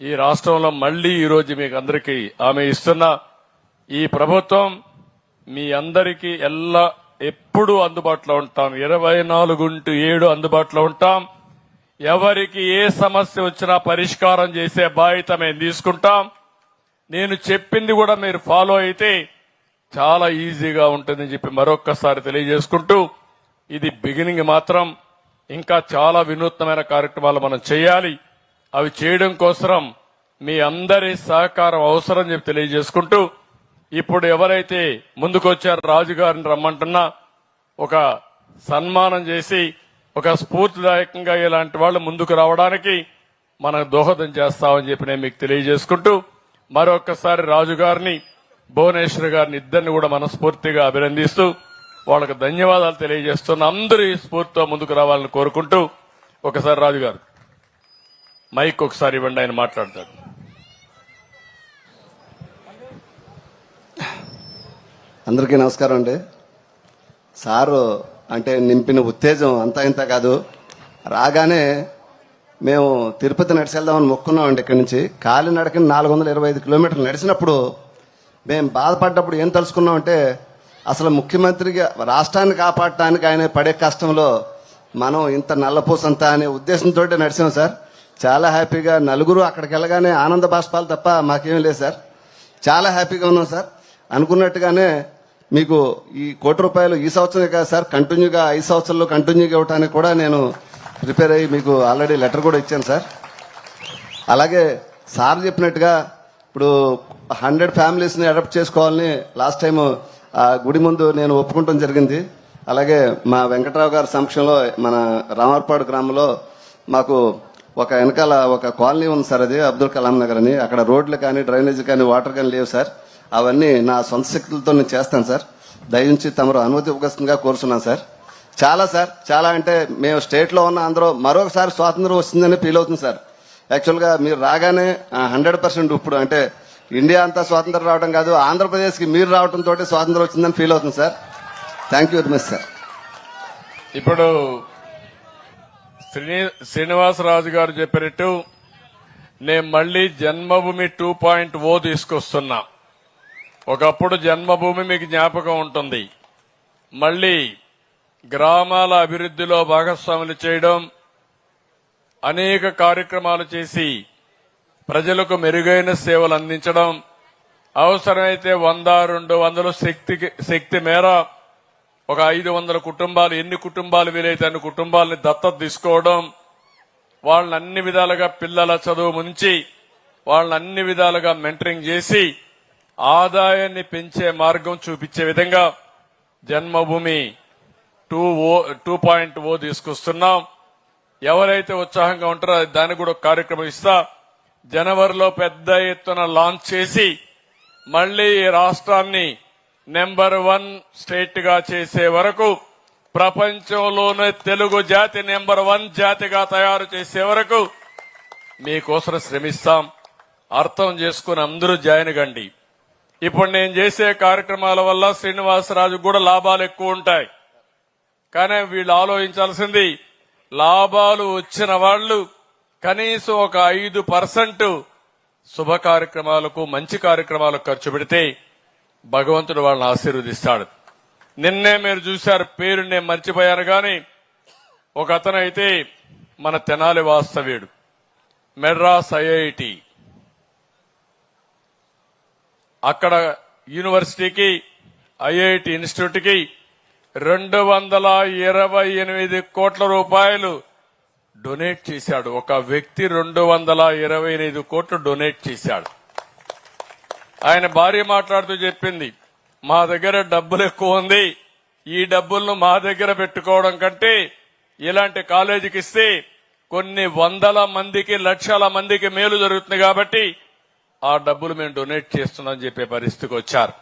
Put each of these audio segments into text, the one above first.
ఈ రాష్ట్రంలో మళ్ళీ ఈరోజు మీకు అందరికీ ఆమె ఇస్తున్న ఈ ప్రభుత్వం మీ అందరికీ ఎల్లా ఎప్పుడూ అందుబాటులో ఉంటాం. ఇరవై నాలుగు ఇంటూ ఏడు అందుబాటులో ఉంటాం. ఎవరికి ఏ సమస్య వచ్చినా పరిష్కారం చేసే బాధ్యత మేము తీసుకుంటాం. నేను చెప్పింది కూడా మీరు ఫాలో అయితే చాలా ఈజీగా ఉంటుందని చెప్పి మరొక్కసారి తెలియజేసుకుంటూ ఇది బిగినింగ్ మాత్రం. ఇంకా చాలా వినూత్నమైన కార్యక్రమాలు మనం చేయాలి. అవి చేయడం కోసం మీ అందరి సహకారం అవసరం చెప్పి తెలియజేసుకుంటూ ఇప్పుడు ఎవరైతే ముందుకొచ్చారో రాజుగారిని రమ్మంటున్నా ఒక సన్మానం చేసి ఒక స్ఫూర్తిదాయకంగా ఇలాంటి వాళ్ళు ముందుకు రావడానికి మనం దోహదం చేస్తామని చెప్పి నేను మీకు తెలియజేసుకుంటూ మరొకసారి రాజు గారిని భువనేశ్వర్ గారిని ఇద్దరిని కూడా మనస్ఫూర్తిగా అభినందిస్తూ వాళ్ళకు ధన్యవాదాలు తెలియజేస్తున్న అందరూ ఈ స్ఫూర్తితో ముందుకు రావాలని కోరుకుంటూ ఒకసారి రాజు గారు మైక్ ఒకసారి ఇవ్వండి ఆయన మాట్లాడతాడు. అందరికీ నమస్కారం అండి. సారు అంటే నింపిన ఉత్తేజం అంతా ఇంత కాదు. రాగానే మేము తిరుపతి నడిచి వెళ్దామని మొక్కున్నామండి ఇక్కడి నుంచి. కాలినడకని నాలుగు వందల ఇరవై ఐదు కిలోమీటర్లు నడిచినప్పుడు మేము బాధపడ్డప్పుడు ఏం తెలుసుకున్నామంటే అసలు ముఖ్యమంత్రిగా రాష్ట్రాన్ని కాపాడటానికి ఆయన పడే కష్టంలో మనం ఇంత నల్లపూసంతా అనే ఉద్దేశంతో నడిచాం సార్. చాలా హ్యాపీగా నలుగురు అక్కడికి వెళ్ళగానే ఆనంద బాష్పాలు తప్ప మాకేం లేదు సార్. చాలా హ్యాపీగా ఉన్నాం సార్. అనుకున్నట్టుగానే మీకు ఈ కోటి రూపాయలు ఈ సంవత్సరమే కాదు సార్. కంటిన్యూగా ఐదు సంవత్సరాలు కంటిన్యూగా ఇవ్వడానికి కూడా నేను ప్రిపేర్ అయ్యి మీకు ఆల్రెడీ లెటర్ కూడా ఇచ్చాను సార్. అలాగే సార్ చెప్పినట్టుగా ఇప్పుడు హండ్రెడ్ ఫ్యామిలీస్ని అడాప్ట్ చేసుకోవాలని లాస్ట్ టైం ఆ గుడి ముందు నేను ఒప్పుకుంటాం జరిగింది. అలాగే మా వెంకట్రావు గారి సమక్షంలో మన రామర్పాడు గ్రామంలో మాకు ఒక వెనకాల ఒక కాలనీ ఉంది సార్ అది అబ్దుల్ కలాం నగర్ అని. అక్కడ రోడ్లు కానీ డ్రైనేజ్ కానీ వాటర్ కానీ లేవు సార్. అవన్నీ నా సొంత శక్తులతో నేను చేస్తాను సార్. దయించి తమరు అనుమతి ఇవ్వగస్తుందిగా కోరుతున్నాను సార్. చాలా సార్ చాలా అంటే మేము స్టేట్లో ఉన్న అందరూ మరొకసారి స్వాతంత్రం వస్తుందని ఫీల్ అవుతుంది సార్. యాక్చువల్గా మీరు రాగానే హండ్రెడ్ పర్సెంట్ ఇప్పుడు అంటే ఇండియా అంతా స్వాతంత్రం రావడం కాదు ఆంధ్రప్రదేశ్కి మీరు రావడం తోటి స్వాతంత్రం వచ్చిందని ఫీల్ అవుతుంది sir. Thank you very much sir. ఇప్పుడు శ్రీని శ్రీనివాసరాజు గారు చెప్పినట్టు నేను మళ్ళీ జన్మభూమి టూ పాయింట్ ఓ తీసుకొస్తున్నా. ఒకప్పుడు జన్మభూమి మీకు జ్ఞాపకం ఉంటుంది. మళ్ళీ గ్రామాల అభివృద్ధిలో భాగస్వాములు చేయడం అనేక కార్యక్రమాలు చేసి ప్రజలకు మెరుగైన సేవలు అందించడం అవసరమైతే వంద రెండు వందలు శక్తికి శక్తి మేర ఒక ఐదు వందల కుటుంబాలు ఎన్ని కుటుంబాలు వీలైతే అన్ని కుటుంబాలని దత్తత తీసుకోవడం వాళ్ళని అన్ని విధాలుగా పిల్లల చదువు ముంచి వాళ్ళని అన్ని విధాలుగా మెంటరింగ్ చేసి ఆదాయాన్ని పెంచే మార్గం చూపించే విధంగా Janmabhoomi two o two point o తీసుకొస్తున్నాం. ఎవరైతే ఉత్సాహంగా ఉంటారో దానికి కూడా ఒక కార్యక్రమం ఇస్తా. జనవరిలో పెద్ద ఎత్తున లాంచ్ చేసి మళ్ళీ రాష్ట్రాన్ని నెంబర్ వన్ స్టేట్గా చేసే వరకు ప్రపంచంలోనే తెలుగు జాతి నెంబర్ వన్ జాతిగా తయారు చేసే వరకు మీకోసం శ్రమిస్తాం. అర్థం చేసుకుని అందరూ జాయిన్ కండి. ఇప్పుడు నేను చేసే కార్యక్రమాల వల్ల శ్రీనివాసరాజు కూడా లాభాలు ఎక్కువ ఉంటాయి. కానీ వీళ్ళు ఆలోచించాల్సింది లాభాలు వచ్చిన వాళ్ళు కనీసం ఒక ఐదు పర్సెంట్ శుభ కార్యక్రమాలకు మంచి కార్యక్రమాలకు ఖర్చు పెడితే భగవంతుడు వాళ్ళని ఆశీర్వదిస్తాడు. నిన్నే మీరు చూశారు పేరు నేను మర్చిపోయాను కానీ ఒక అతనైతే మన తెనాలి వాస్తవ్యుడు మెడ్రాస్ ఐఐటి. అక్కడ యూనివర్సిటీకి ఐఐటి ఇన్స్టిట్యూట్కి రెండు వందల ఇరవై ఎనిమిది కోట్ల రూపాయలు డొనేట్ చేశాడు. ఒక వ్యక్తి రెండు వందల ఇరవై ఎనిమిది కోట్లు డొనేట్ చేశాడు. ఆయన భార్య మాట్లాడుతూ చెప్పింది మా దగ్గర డబ్బులు ఎక్కువ ఉంది. ఈ డబ్బులను మా దగ్గర పెట్టుకోవడం కంటే ఇలాంటి కాలేజీకి ఇస్తే కొన్ని వందల మందికి లక్షల మందికి మేలు జరుగుతుంది కాబట్టి ఆ డబ్బులు మేము డొనేట్ చేస్తున్నాం చెప్పే పరిస్థితికి వచ్చారు.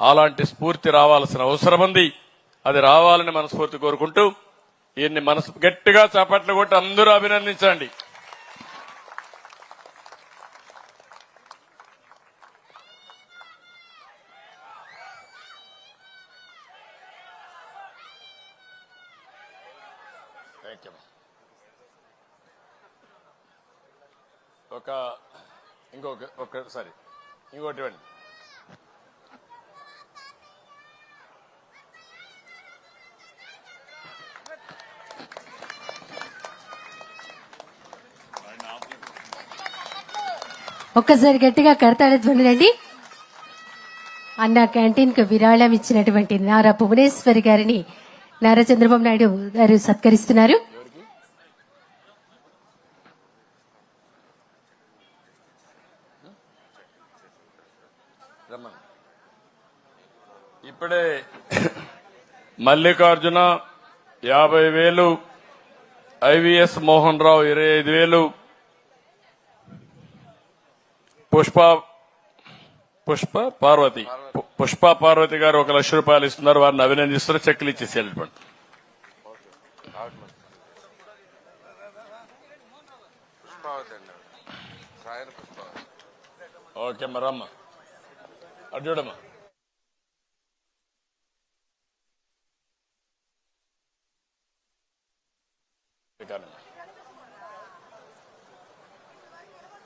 అలాంటి స్ఫూర్తి రావాల్సిన అవసరం ఉంది. అది రావాలని మనస్ఫూర్తి కోరుకుంటూ ఈయన్ని మనసు గట్టిగా చేపట్లు కొట్టి అందరూ అభినందించండి. ఒక ఇంకొక ఒక్కసారి ఇంకోటి ఇవ్వండి. ఒక్కసారి గట్టిగా కడతాడ ధ్వనులండి అన్న క్యాంటీన్కు విరాళం ఇచ్చినటువంటి నారా భువనేశ్వరి గారిని నారా చంద్రబాబు నాయుడు గారు సత్కరిస్తున్నారు. ఇప్పుడే మల్లికార్జున యాభై వేలు ఐవిఎస్ మోహన్ రావు ఇరవై ఐదు వేలు పుష్ప పుష్ప పార్వతి పు- పుష్ప పార్వతి గారు ఒక లక్ష రూపాయలు ఇస్తున్నారు వారిని అభినందిస్తున్నారు చెక్కులు ఇచ్చేసి వెళ్ళిపోండి ఓకే మరమ్మ అటు చూడమ్మా.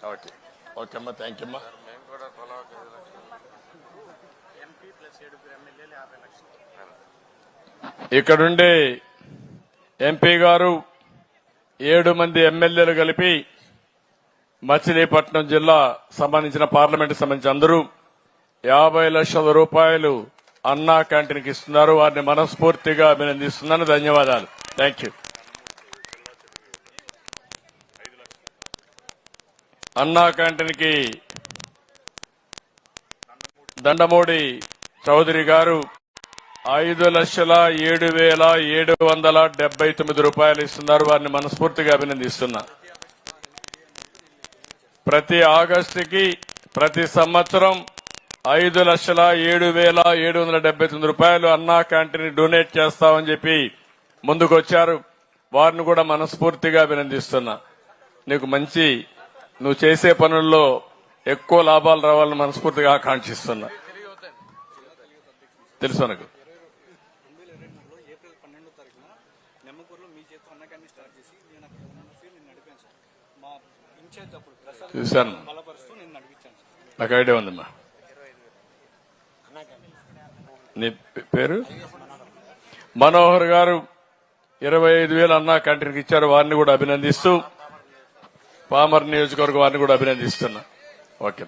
ఓకే. ఓకే అమ్మా థ్యాంక్ యూ అమ్మా. ఇక్కడుండే ఎంపీ గారు ఏడు మంది ఎమ్మెల్యేలు కలిపి మచిలీపట్నం జిల్లా సంబంధించిన పార్లమెంట్ సంబంధించి అందరూ యాభై లక్షల రూపాయలు అన్నా క్యాంటీన్కి ఇస్తున్నారు. వారిని మనస్ఫూర్తిగా అభినందిస్తున్నాను. ధన్యవాదాలు. థ్యాంక్ యూ అన్నా క్యాంటీన్కి దండమూడి చౌదరి గారు ఐదు లక్షల ఏడు వేల ఏడు వందల డెబ్బై తొమ్మిది రూపాయలు ఇస్తున్నారు. వారిని మనస్ఫూర్తిగా అభినందిస్తున్నా. ప్రతి ఆగస్టుకి ప్రతి సంవత్సరం ఐదు లక్షల ఏడు వేల ఏడు వందల డెబ్బై తొమ్మిది రూపాయలు అన్నా క్యాంటీన్ డొనేట్ చేస్తామని చెప్పి ముందుకొచ్చారు. వారిని కూడా మనస్ఫూర్తిగా అభినందిస్తున్నా. నీకు మంచి నువ్వు చేసే పనుల్లో ఎక్కువ లాభాలు రావాలని మనస్ఫూర్తిగా ఆకాంక్షిస్తున్నా. తెలుసు నాకు చూశాను. నాకు ఐడియా ఉందమ్మా. నీ పేరు? మనోహర్ గారు ఇరవై ఐదు వేలు అన్నా కంటిన్యూకి ఇచ్చారు. వారిని కూడా అభినందిస్తూ పామర్ నియోజకవర్గ వారిని కూడా అభినందిస్తున్నా. ఓకే